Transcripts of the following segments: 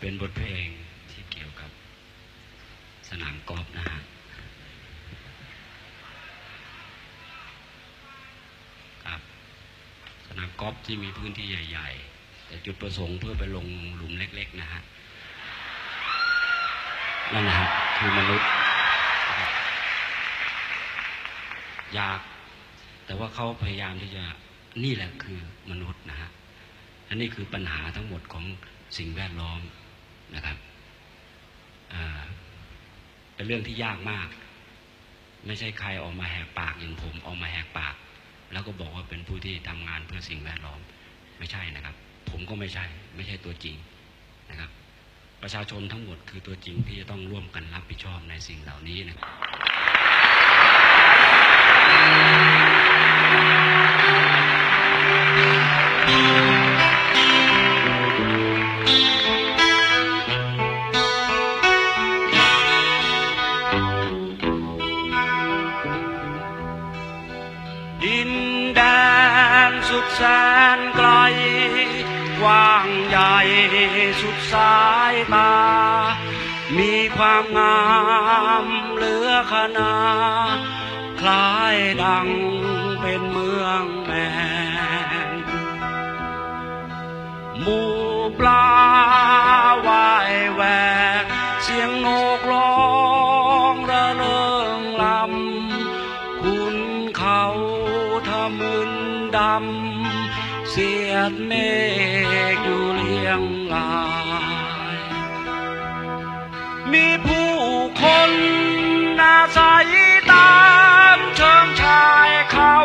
เป็นบทเพลงที่เกี่ยวกับสนามกอล์ฟนะฮะครับสนามกอล์ฟที่มีพื้นที่ใหญ่ ๆ แต่จุดประสงค์เพื่อไปลงหลุมเล็ก ๆ นะฮะนั่นนะฮะคือมนุษย์นะครับยาก แต่ว่าเขาพยายามที่จะนี่แหละคือมนุษย์นะฮะอันนี้คือปัญหาทั้งหมดของสิ่งแวดล้อม นะครับเป็นเรื่องที่ยากมาก ไม่ใช่ใครออกมาแหกปากอย่างผมออกมาแหกปาก แล้วก็บอกว่าเป็นผู้ที่ทำงานเพื่อสิ่งแวดล้อมไม่ใช่นะครับ ผมก็ไม่ใช่ ไม่ใช่ตัวจริงนะครับ ประชาชนทั้งหมดคือตัวจริงที่จะต้องร่วมกันรับผิดชอบในสิ่งเหล่านี้นะครับ สุดแสนไกล กว้างใหญ่สุดสายตา มีความงามเหลือขนาคล้ายดังเป็นเมืองแมนหมู่ปลา นดำ เสียดเมฆอยู่เลียงลาย มีผู้คนอาศัยตามเชิงชายเขา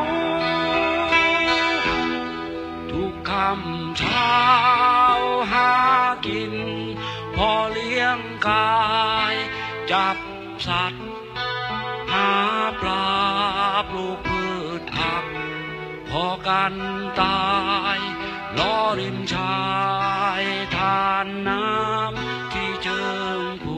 ทุกคำเช้าหากิน พอเลี้ยงกาย จับสัตว์ หาปลาปลูกพืชผัก พอกันตายล้อริมชายทานน้ำที่เชิงภู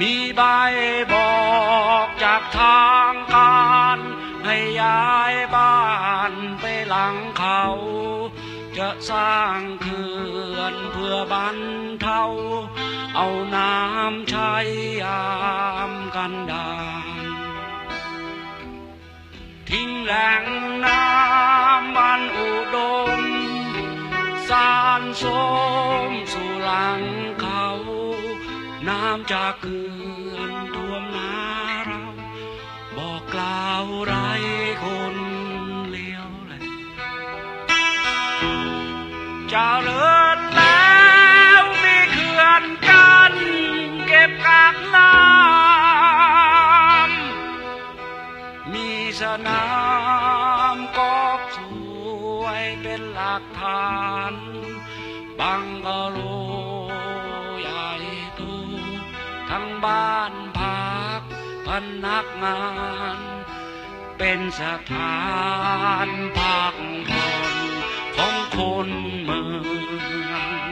มีใบบอกจากทาง ย้ายบ้านไปหลังเขา จะสร้างเขื่อนเพื่อบรรเทาเอาน้ำใช้ยามกันดานทิ้งแหล่งน้ำบันอุดม สารสมสู่หลังเขา น้ำจากเขื่อนท่ จะเลิศแล้วมีเขื่อนกันเก็บกักน้ำมีสนามกอล์ฟสวยเป็นหลักฐานบังกะโลใหญ่โตทั้งบ้านพักพนักงาน เป็นสถานพักผ่อน ของคนเมือง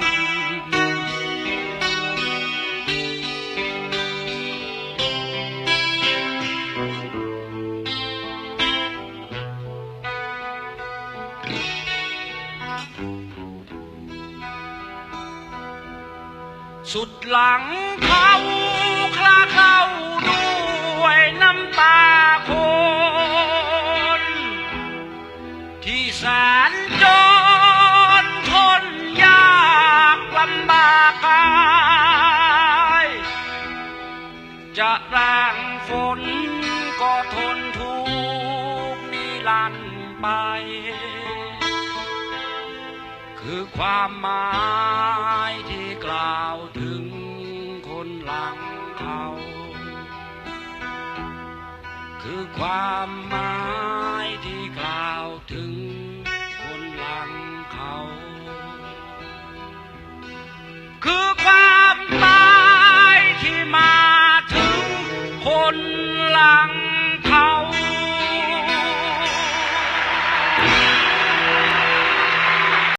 สุดหลังเขาคลาเข้าด้วยน้ำตาคน ที่แสนจน ฝนก็ทนทุกนิรันดร์ไป คือความหมายที่กล่าวถึงคนหลังเขา คือความหมาย one.